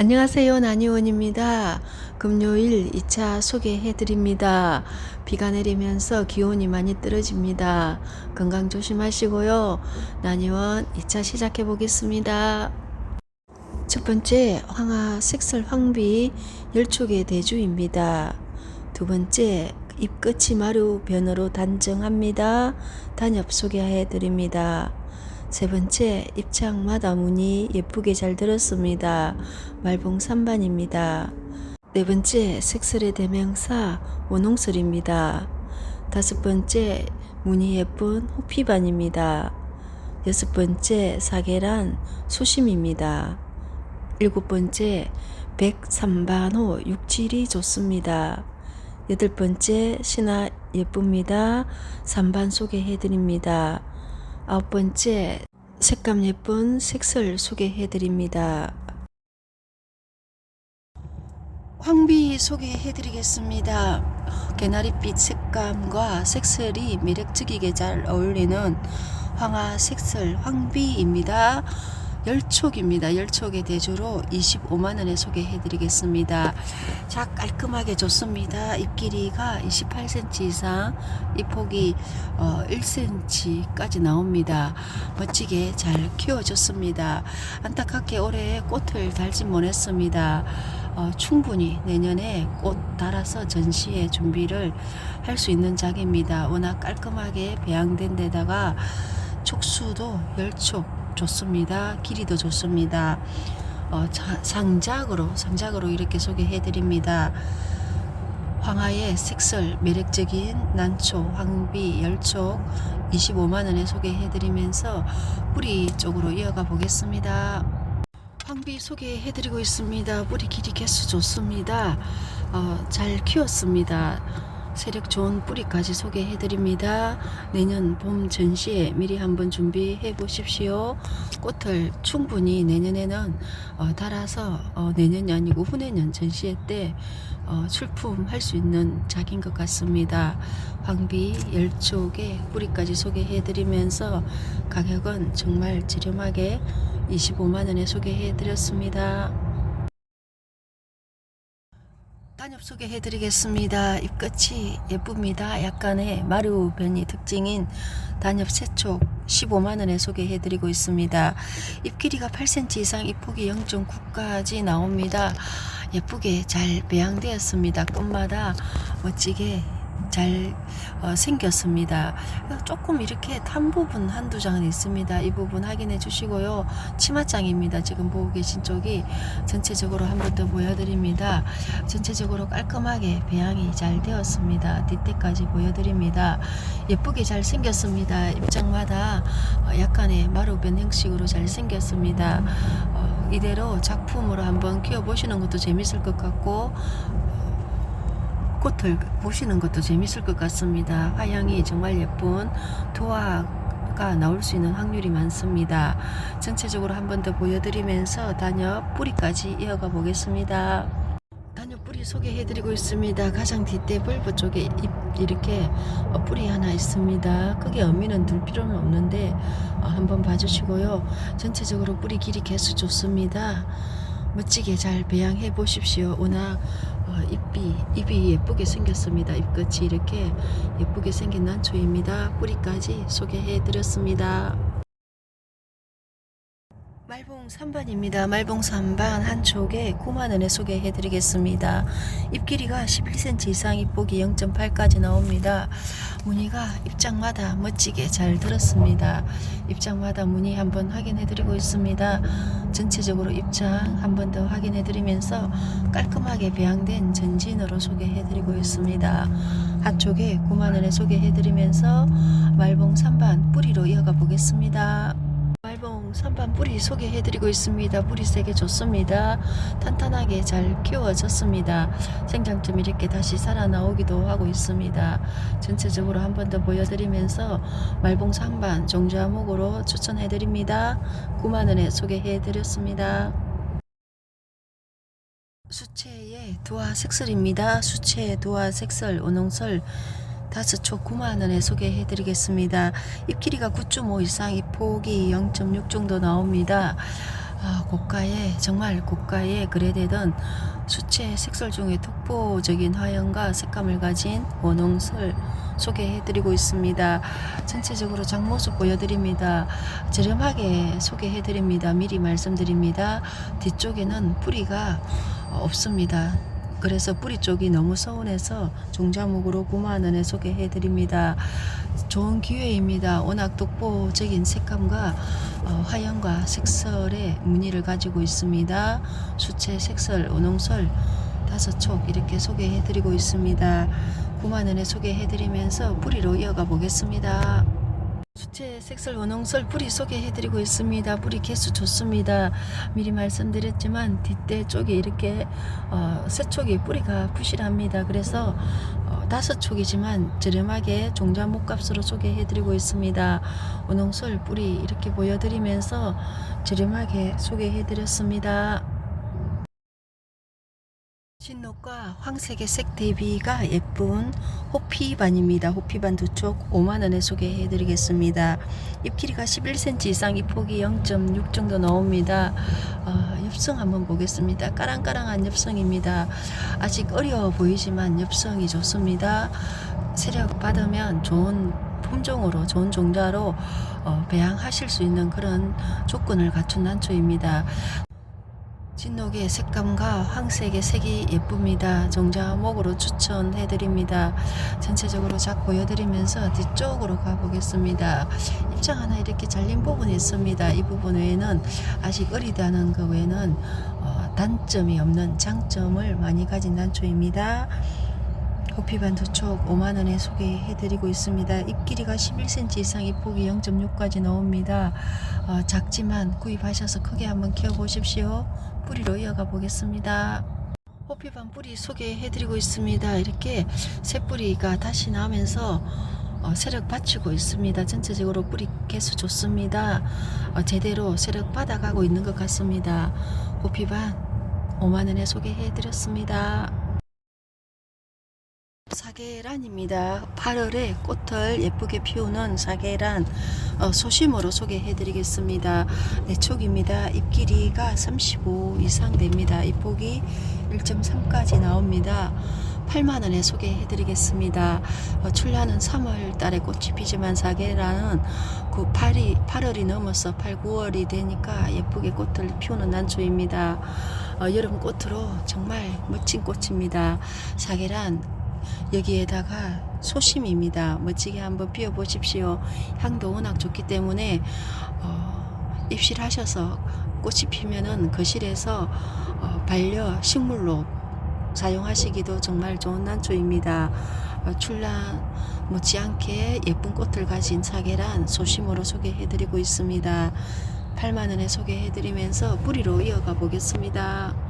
안녕하세요. 나니원입니다. 금요일 2차 소개해 드립니다. 비가 내리면서 기온이 많이 떨어집니다. 건강 조심하시고요. 나니원 2차 시작해 보겠습니다. 첫 번째, 황하 색설 황비 열촉의 대주입니다. 두 번째, 잎끝이 마루 변으로 단정합니다. 단엽 소개해 드립니다. 세 번째, 입장마다 문이 예쁘게 잘 들었습니다. 말봉 3반입니다. 네 번째, 색설의 대명사 원홍설입니다. 다섯 번째, 문이 예쁜 호피반입니다. 여섯 번째, 사계란 소심입니다. 일곱 번째, 103반호 육질이 좋습니다. 여덟 번째, 신화 예쁩니다. 3반 소개해 드립니다. 아홉 번째, 색감 예쁜 색설 소개해 드립니다. 황비 소개해 드리겠습니다. 개나리빛 색감과 색설이 매력적이게 잘 어울리는 황화 색설 황비입니다. 열촉입니다. 열촉의 대조로 25만원에 소개해 드리겠습니다. 자, 깔끔하게 좋습니다. 잎 길이가 28cm 이상, 잎 폭이 어, 1cm까지 나옵니다. 멋지게 잘 키워졌습니다. 안타깝게 올해 꽃을 달지 못했습니다. 어, 충분히 내년에 꽃 달아서 전시회 준비를 할 수 있는 작입니다. 워낙 깔끔하게 배양된 데다가 촉수도 열촉 좋습니다. 길이도 좋습니다. 어, 자, 상작으로 상작으로 이렇게 소개해 드립니다. 황하의 색설 매력적인 난초, 황비, 열촉 25만 원에 소개해 드리면서 뿌리 쪽으로 이어가 보겠습니다. 황비 소개해 드리고 있습니다. 뿌리 길이 개수 좋습니다. 어, 잘 키웠습니다. 세력 좋은 뿌리까지 소개해 드립니다. 내년 봄 전시에 미리 한번 준비해 보십시오. 꽃을 충분히 내년에는 어, 달아서 어, 내년이 아니고 후내년 전시회 때 어, 출품할 수 있는 작인 것 같습니다. 황비 열쪽에 뿌리까지 소개해 드리면서 가격은 정말 저렴하게 25만 원에 소개해 드렸습니다. 단엽 소개해 드리겠습니다. 잎끝이 예쁩니다. 약간의 마루 변이 특징인 단엽 세촉 15만 원에 소개해 드리고 있습니다. 잎 길이가 8cm 이상, 잎 폭이 0.9까지 나옵니다. 예쁘게 잘 배양되었습니다. 끝마다 멋지게 잘 어, 생겼습니다. 조금 이렇게 탄 부분 한두 장은 있습니다. 이 부분 확인해 주시고요. 치마장입니다. 지금 보고 계신 쪽이 전체적으로 한 번 더 보여드립니다. 전체적으로 깔끔하게 배양이 잘 되었습니다. 뒷대까지 보여드립니다. 예쁘게 잘 생겼습니다. 입장마다 어, 약간의 마루변 형식으로 잘 생겼습니다. 어, 이대로 작품으로 한번 키워보시는 것도 재밌을 것 같고 꽃을 보시는 것도 재밌을 것 같습니다. 화양이 정말 예쁜 도화가 나올 수 있는 확률이 많습니다. 전체적으로 한 번 더 보여드리면서 단엽 뿌리까지 이어가 보겠습니다. 단엽 뿌리 소개해드리고 있습니다. 가장 뒷대 벌브 쪽에 잎 이렇게 어, 뿌리 하나 있습니다. 크게 엄미는 둘 필요는 없는데 어, 한번 봐주시고요. 전체적으로 뿌리 길이 개수 좋습니다. 멋지게 잘 배양해 보십시오. 워낙 어, 잎이 잎이 예쁘게 생겼습니다. 잎끝이 이렇게 예쁘게 생긴 난초입니다. 뿌리까지 소개해 드렸습니다. 말봉 3반입니다. 말봉 3반 한쪽에 9만원에 소개해 드리겠습니다. 잎 길이가 11cm 이상 잎폭이 0.8까지 나옵니다. 무늬가 입장마다 멋지게 잘 들었습니다. 입장마다 무늬 한번 확인해 드리고 있습니다. 전체적으로 입장 한번 더 확인해 드리면서 깔끔하게 배양된 전진으로 소개해 드리고 있습니다. 한쪽에 9만원에 소개해 드리면서 말봉 3반 뿌리로 이어가 보겠습니다. 3반 뿌리 소개해드리고 있습니다. 뿌리 세게 좋습니다. 탄탄하게 잘 키워졌습니다. 생장점 이렇게 다시 살아나오기도 하고 있습니다. 전체적으로 한 번 더 보여드리면서 말봉 3반 종자목으로 추천해드립니다. 9만원에 소개해드렸습니다. 수채의 도화 색설입니다. 수채의 도화 색설, 원홍설 다섯 초 9만 원에 소개해 드리겠습니다. 잎 길이가 9.5 이상, 잎 폭이 0.6 정도 나옵니다. 아, 고가의 정말 고가의 그래되던 수채 색설 중에 독보적인 화형과 색감을 가진 원홍설 소개해드리고 있습니다. 전체적으로 장모습 보여드립니다. 저렴하게 소개해드립니다. 미리 말씀드립니다. 뒤쪽에는 뿌리가 없습니다. 그래서 뿌리 쪽이 너무 서운해서 종자목으로 9만 원에 소개해드립니다. 좋은 기회입니다. 워낙 독보적인 색감과 어, 화형과 색설의 무늬를 가지고 있습니다. 수채, 색설, 원홍설 다섯 촉 이렇게 소개해드리고 있습니다. 9만 원에 소개해드리면서 뿌리로 이어가 보겠습니다. 수채, 색설, 원홍설 뿌리 소개해드리고 있습니다. 뿌리 개수 좋습니다. 미리 말씀드렸지만 뒷대 쪽에 이렇게 어, 세 촉이 뿌리가 부실합니다. 그래서 어, 다섯 촉이지만 저렴하게 종자 목값으로 소개해드리고 있습니다. 원홍설 뿌리 이렇게 보여드리면서 저렴하게 소개해드렸습니다. 신녹과 황색의 색 대비가 예쁜 호피반입니다. 호피반 두쪽 5만원에 소개해 드리겠습니다. 잎 길이가 11cm 이상, 잎 폭이 0.6 정도 나옵니다. 어, 엽성 한번 보겠습니다. 까랑까랑한 엽성입니다. 아직 어려워 보이지만 엽성이 좋습니다. 세력 받으면 좋은 품종으로 좋은 종자로 어, 배양하실 수 있는 그런 조건을 갖춘 난초입니다. 진녹의 색감과 황색의 색이 예쁩니다. 종자목으로 추천해드립니다. 전체적으로 작 보여드리면서 뒤쪽으로 가보겠습니다. 입장 하나 이렇게 잘린 부분이 있습니다. 이 부분 외에는 아직 어리다는 그 외에는 어, 단점이 없는 장점을 많이 가진 난초입니다. 호피반 두촉 5만원에 소개해드리고 있습니다. 잎 길이가 11cm 이상, 잎 폭이 0.6까지 나옵니다. 어, 작지만 구입하셔서 크게 한번 키워보십시오. 뿌리로 이어가 보겠습니다. 호피반 뿌리 소개해드리고 있습니다. 이렇게 새 뿌리가 다시 나면서 어, 세력 받치고 있습니다. 전체적으로 뿌리 개수 좋습니다. 어, 제대로 세력 받아가고 있는 것 같습니다. 호피반 5만원에 소개해드렸습니다. 사계란입니다. 8월에 꽃을 예쁘게 피우는 사계란 어, 소심으로 소개해 드리겠습니다. 네 촉입니다. 잎 길이가 35 이상 됩니다. 잎 폭이 1.3까지 나옵니다. 8만 원에 소개해 드리겠습니다. 어, 출하는 3월 달에 꽃이 피지만 사계란은 그 8이 8월이 넘어서 8, 9월이 되니까 예쁘게 꽃을 피우는 난초입니다. 어, 여름 꽃으로 정말 멋진 꽃입니다. 사계란 여기에다가 소심입니다. 멋지게 한번 피워 보십시오. 향도 워낙 좋기 때문에 어, 입실하셔서 꽃이 피면은 거실에서 어, 반려 식물로 사용하시기도 정말 좋은 난초입니다. 어, 출란 못지않게 예쁜 꽃을 가진 사계란 소심으로 소개해드리고 있습니다. 8만원에 소개해드리면서 뿌리로 이어가 보겠습니다.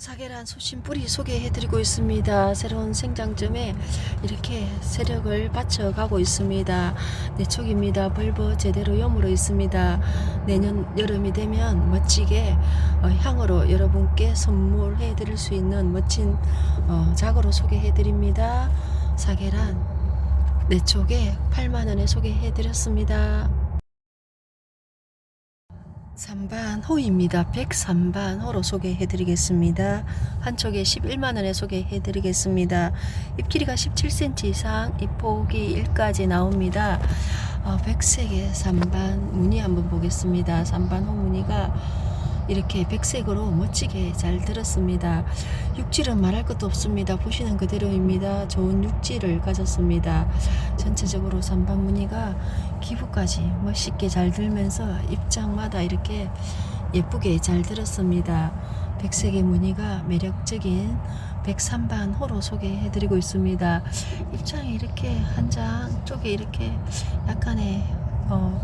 사계란 소심 뿌리 소개해드리고 있습니다. 새로운 생장점에 이렇게 세력을 바쳐가고 있습니다. 내촉입니다. 벌버 제대로 여물어 있습니다. 내년 여름이 되면 멋지게 어, 향으로 여러분께 선물해 드릴 수 있는 멋진 어, 작으로 소개해 드립니다. 사계란 내촉에 8만원에 소개해 드렸습니다. 3반 호입니다. 103반 호로 소개해 드리겠습니다. 한쪽에 11만 원에 소개해 드리겠습니다. 잎 길이가 17cm 이상, 잎 폭이 1까지 나옵니다. 어, 백색의 3반 무늬 한번 보겠습니다. 3반 호 무늬가 이렇게 백색으로 멋지게 잘 들었습니다. 육질은 말할 것도 없습니다. 보시는 그대로입니다. 좋은 육질을 가졌습니다. 전체적으로 3반 무늬가 기부까지 멋있게 잘 들면서 입장마다 이렇게 예쁘게 잘 들었습니다. 백색의 무늬가 매력적인 103반 호로 소개해드리고 있습니다. 입장이 이렇게 한 장 쪽에 이렇게 약간의 어,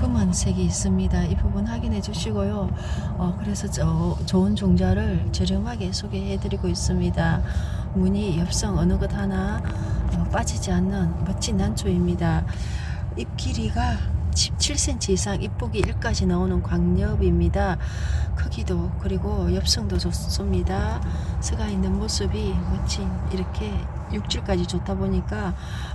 검은색이 있습니다. 이 부분 확인해 주시고요. 어, 그래서 저, 좋은 종자를 저렴하게 소개해 드리고 있습니다. 무늬, 엽성 어느 것 하나 어, 빠지지 않는 멋진 난초입니다. 잎 길이가 17cm 이상 잎폭이 1까지 나오는 광엽입니다. 크기도 그리고 엽성도 좋습니다. 스가 있는 모습이 멋진 이렇게 육질까지 좋다 보니까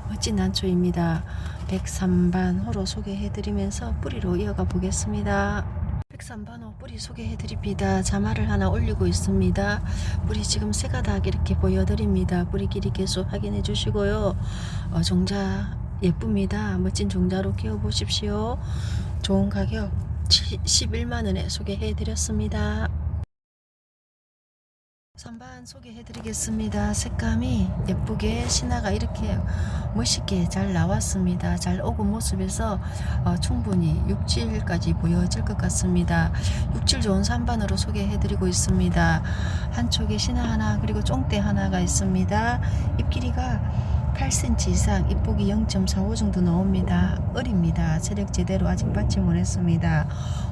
멋진 난초입니다. 103반 호로 소개해드리면서 뿌리로 이어가 보겠습니다. 백삼반호 뿌리 소개해드립니다. 자마를 하나 올리고 있습니다. 뿌리 지금 세 가닥 이렇게 보여드립니다. 뿌리 길이 계속 확인해 주시고요. 어, 종자 예쁩니다. 멋진 종자로 키워보십시오. 좋은 가격 11만원에 소개해드렸습니다. 선반 소개해드리겠습니다. 색감이 예쁘게 신화가 이렇게 멋있게 잘 나왔습니다. 잘 오고 모습에서 어, 충분히 육질까지 보여질 것 같습니다. 육질 좋은 선반으로 소개해드리고 있습니다. 한쪽에 신화 하나 그리고 쫑대 하나가 있습니다. 잎 길이가 8cm 이상 잎폭이 0.45 정도 나옵니다. 어립니다. 체력 제대로 아직 받지 못했습니다.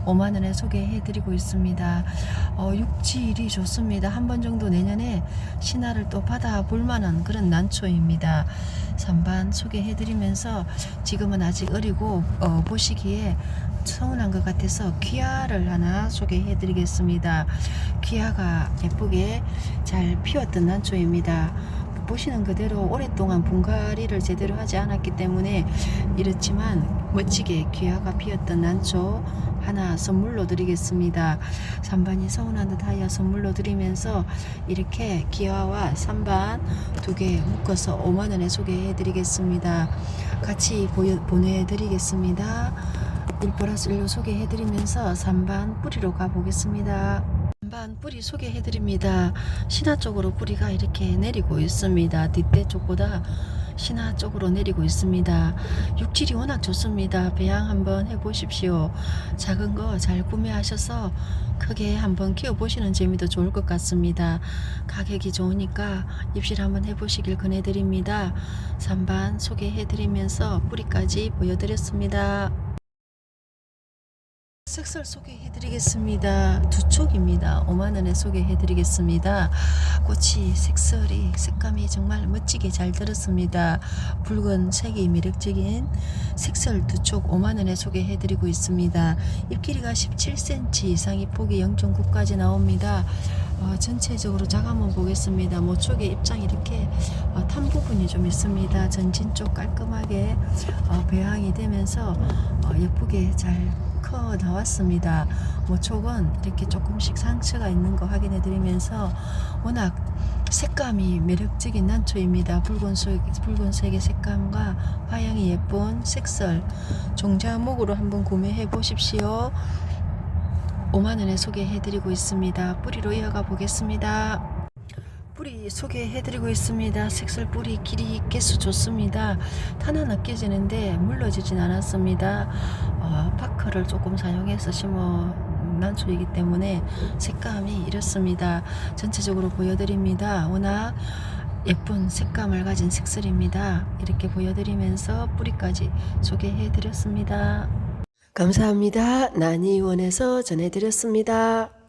5만원에 소개해드리고 있습니다. 어, 육질이 좋습니다. 한 번 정도 내년에 신화를 또 받아 볼 만한 그런 난초입니다. 선반 소개해드리면서 지금은 아직 어리고 어, 보시기에 서운한 것 같아서 귀화를 하나 소개해드리겠습니다. 귀화가 예쁘게 잘 피웠던 난초입니다. 보시는 그대로 오랫동안 분갈이를 제대로 하지 않았기 때문에 이렇지만 멋지게 귀화가 피었던 난초 하나 선물로 드리겠습니다. 산반이 서운한 듯 하여 선물로 드리면서 이렇게 기와와 산반 두 개 묶어서 5만 원에 소개해 드리겠습니다. 같이 보내드리겠습니다. 1 플러스 1로 소개해 드리면서 산반 뿌리로 가보겠습니다. 뿌리 소개해 드립니다. 신화 쪽으로 뿌리가 이렇게 내리고 있습니다. 뒷대 쪽보다 신화 쪽으로 내리고 있습니다. 육질이 워낙 좋습니다. 배양 한번 해보십시오. 작은 거 잘 구매하셔서 크게 한번 키워보시는 재미도 좋을 것 같습니다. 가격이 좋으니까 입실 한번 해보시길 권해드립니다. 3반 소개해드리면서 뿌리까지 보여드렸습니다. 색설 소개해드리겠습니다. 두 촉입니다. 5만원에 소개해드리겠습니다. 꽃이 색설이 색감이 정말 멋지게 잘 들었습니다. 붉은 색이 매력적인 색설 두 촉 5만원에 소개해드리고 있습니다. 잎 길이가 17cm 이상이 폭이 0.9까지 나옵니다. 어, 전체적으로 작 한번 보겠습니다. 모촉의 입장이 이렇게 어, 탄 부분이 좀 있습니다. 전진 쪽 깔끔하게 어, 배양이 되면서 어, 예쁘게 잘 커 나왔습니다. 모촉은 이렇게 조금씩 상처가 있는 거 확인해 드리면서 워낙 색감이 매력적인 난초입니다. 붉은색, 붉은색의 색감과 화양이 예쁜 색설 종자목으로 한번 구매해 보십시오. 5만원에 소개해 드리고 있습니다. 뿌리로 이어가 보겠습니다. 뿌리 소개해 드리고 있습니다. 색설 뿌리 길이 개수 좋습니다. 타나 느껴지는데 물러지진 않았습니다. 어, 파크를 조금 사용해서 심어 난초이기 때문에 색감이 이렇습니다. 전체적으로 보여드립니다. 워낙 예쁜 색감을 가진 색설입니다. 이렇게 보여드리면서 뿌리까지 소개해드렸습니다. 감사합니다. 난이원에서 전해드렸습니다.